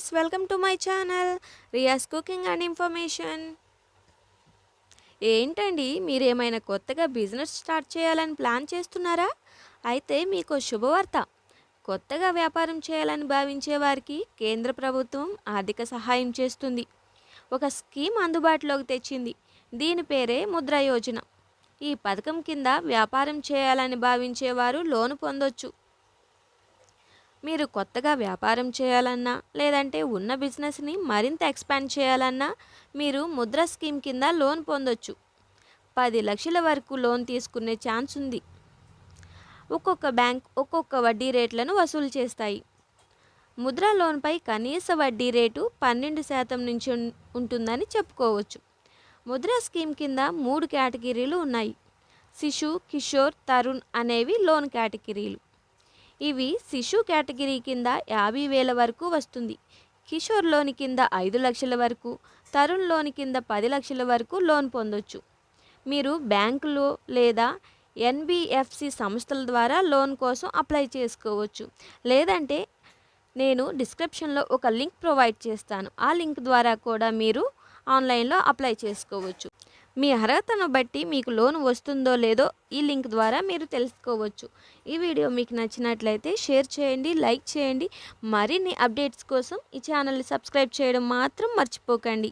Friends welcome to my channel Riya's cooking and information ఏంటండి మీరు ఏమైనా కొత్తగా బిజినెస్ స్టార్ట్ చేయాలని ప్లాన్ చేస్తున్నారా? అయితే మీకు శుభవార్త. కొత్తగా వ్యాపారం చేయాలని భావించే వారికి కేంద్ర ప్రభుత్వం ఆర్థిక సహాయం చేస్తుంది. ఒక స్కీమ్ అందుబాటులోకి తెచ్చింది. దీని పేరే ముద్ర యోజన. ఈ పథకం కింద వ్యాపారం చేయాలని భావించేవారు లోను పొందొచ్చు. మీరు కొత్తగా వ్యాపారం చేయాలన్నా లేదంటే ఉన్న బిజినెస్ని మరింత ఎక్స్పాండ్ చేయాలన్నా మీరు ముద్ర స్కీమ్ కింద లోన్ పొందొచ్చు. పది లక్షల వరకు లోన్ తీసుకునే ఛాన్స్ ఉంది. ఒక్కొక్క బ్యాంక్ ఒక్కొక్క వడ్డీ రేట్లను వసూలు చేస్తాయి. ముద్ర లోన్పై కనీస వడ్డీ రేటు పన్నెండు శాతం నుంచి ఉం- ఉంటుందని చెప్పుకోవచ్చు. ముద్ర స్కీమ్ కింద మూడు కేటగిరీలు ఉన్నాయి. శిశు కిషోర్ తరుణ్ అనేవి లోన్ కేటగిరీలు. ఇవి శిశు కేటగిరీ కింద యాభై వేల వరకు వస్తుంది. కిషోర్ లోన్ కింద ఐదు లక్షల వరకు తరుణ్ లోన్ కింద పది లక్షల వరకు లోన్ పొందొచ్చు. మీరు బ్యాంకులో లేదా ఎన్బిఎఫ్సి సంస్థల ద్వారా లోన్ కోసం అప్లై చేసుకోవచ్చు. లేదంటే నేను డిస్క్రిప్షన్లో ఒక లింక్ ప్రొవైడ్ చేస్తాను. ఆ లింక్ ద్వారా కూడా మీరు ఆన్లైన్లో అప్లై చేసుకోవచ్చు. మీ అర్హతను బట్టి మీకు లోన్ వస్తుందో లేదో ఈ లింక్ ద్వారా మీరు తెలుసుకోవచ్చు. ఈ వీడియో మీకు నచ్చినట్లయితే షేర్ చేయండి లైక్ చేయండి. మరిన్ని అప్డేట్స్ కోసం ఈ ఛానల్ని సబ్స్క్రైబ్ చేయడం మాత్రం మర్చిపోకండి.